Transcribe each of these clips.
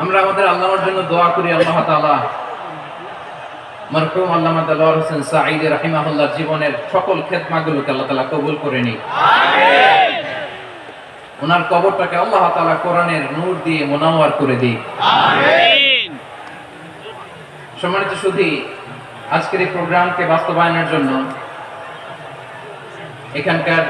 আমরা আমাদের আল্লাহর জন্য দোয়া করি আল্লাহ আল্লামা হোসেন সাঈদ রাহিমাহুল্লাহ জীবনের সকল খেদমাগুলোকে আল্লাহ কবুল করে নিক। ওনার কবরটাকে আল্লাহ তাআলা কোরআনের নূর দিয়ে মোনাওয়ার করে দিক। সম্মানিত সুধী আজকের এই প্রোগ্রামকে বাস্তবায়নের জন্য এখানকার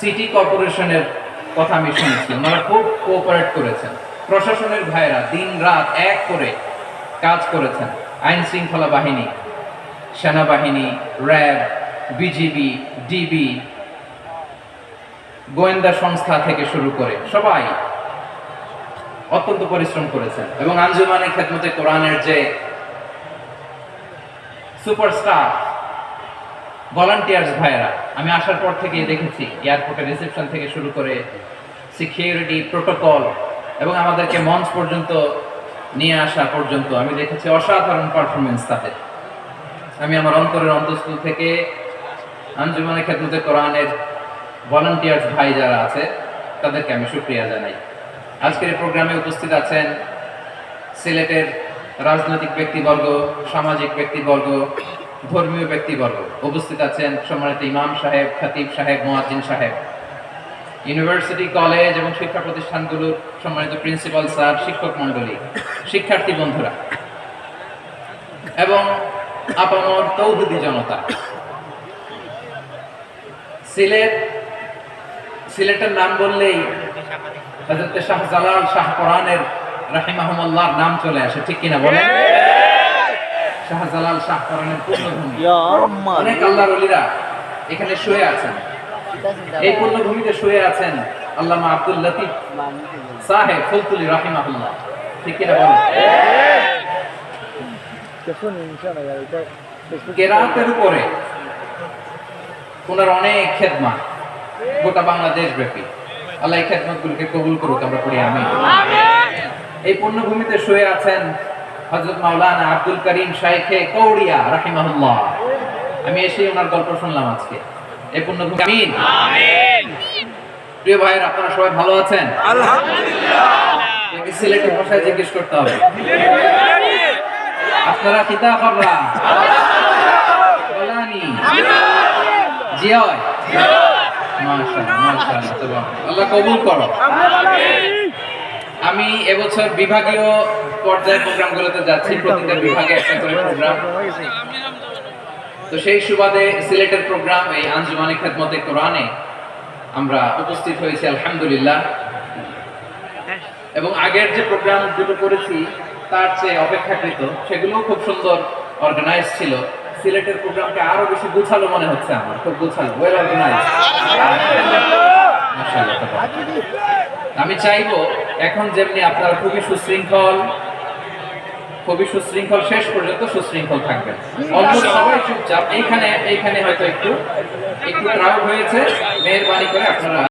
সিটি কর্পোরেশনের কথা আমি শুনেছি। ওনারা খুব কোঅপারেট করেছেন। প্রশাসনের ভাইরা দিন রাত এক করে কাজ করেছেন। আইন শৃঙ্খলা বাহিনী, সেনাবাহিনী, র্যাব, বিজিবি, ডিবি, গোয়েন্দা সংস্থা থেকে শুরু করে সবাই অত্যন্ত পরিশ্রম করেছেন। এবং আঞ্জুমানে খেদমতে কোরআনের যে সুপারস্টার ভলান্টিয়ার্স ভাইয়েরা, আমি আসার পর থেকে দেখেছি এয়ারপোর্টের রিসেপশন থেকে শুরু করে সিকিউরিটি প্রোটোকল এবং আমাদেরকে মঞ্চ পর্যন্ত নিয়ে আসা পর্যন্ত আমি দেখেছি অসাধারণ পারফরমেন্স তাদের আমি আমার অন্তরের অন্তঃস্থল থেকে আঞ্জুমানে খেদমতে কোরআনের ভলান্টিয়ার্স ভাই যারা আছে, তাদেরকে আমি শুক্রিয়া জানাই। আজকের প্রোগ্রামে উপস্থিত আছেন সিলেটের রাজনৈতিক ব্যক্তিবর্গ, সামাজিক ব্যক্তিবর্গ, ধর্মীয় ব্যক্তিবর্গ। উপস্থিত আছেন সম্মানিত ইমাম সাহেব, খাতিব সাহেব, মোয়াজ্জিন সাহেব। ইউনিভার্সিটি কলেজ এবং শিক্ষা প্রতিষ্ঠানগুলোর সম্মানিত প্রিন্সিপাল স্যার শিক্ষক মণ্ডলী শিক্ষার্থী বন্ধুরা এবং আপামর তৌহুদি জনতা। সিলেট সিলেটের নাম বললেই হযরত শাহ জালাল শাহ কোরআনের নাম চলে আসে ঠিক কিনা বলেন? শাহ জালাল শাহ কোরআনের পূর্ণভূমি। অনেক আল্লাহর এখানে শুয়ে আছেন। এই পূর্ণভূমিতে শুয়ে আছেন আল্লামা আব্দুল লতিফ সাহেব ফুলতুলি রাহিমাহুল্লাহ। ঠিক কিনা বলেন? কেরাতের উপরে ওনার অনেক খেদমা গোটা বাংলাদেশ ব্যাপী আল্লাহ এই খেদমতগুলোকে কবুল করুক, আমরা পড়ি আমি এই পূর্ণভূমিতে শুয়ে আছেন হযরত মাওলানা আব্দুল করিম শাইখে কৌড়িয়া রাহিমাহুল্লাহ। আমি এসে ওনার গল্প শুনলাম আজকে। পূর্ণভূমি আমিন। প্রিয় ভাইয়ের আপনারা সবাই ভালো আছেন? আলহামদুলিল্লাহ। সিলেটি ভাষায় জিজ্ঞেস করতে হবে। আপনারা কিতা কররা বলানি জিয়য় আল্লাহ কবুল করো। আমি এবছর বিভাগীয় পর্যায়ে প্রোগ্রামগুলোতে যাচ্ছি। প্রতিটা বিভাগে একটা করে প্রোগ্রাম। তো সেই সুবাদে সিলেটের প্রোগ্রাম এই আঞ্জুমানে খেদমতে কোরআনে আমরা উপস্থিত হয়েছি, আলহামদুলিল্লাহ। এবং আগের যে প্রোগ্রাম দুটো করেছি, তার চেয়ে অপেক্ষাকৃত, সেগুলোও খুব সুন্দর অর্গানাইজ ছিল। সিলেটের প্রোগ্রামটা আরও বেশি গুছালো মনে হচ্ছে আমার, খুব গুছালো ওয়েল অর্গানাইজ আমি চাইব, এখন যেমনি আপনারা খুবই সুশৃঙ্খল খুবই সুশৃঙ্খল, শেষ পর্যন্ত সুশৃঙ্খল থাকবে। অন্য সবাই চুপচাপ। এইখানে এইখানে হয়তো একটু একটু ক্রাউড হয়েছে। মেহরবানি করে আপনারা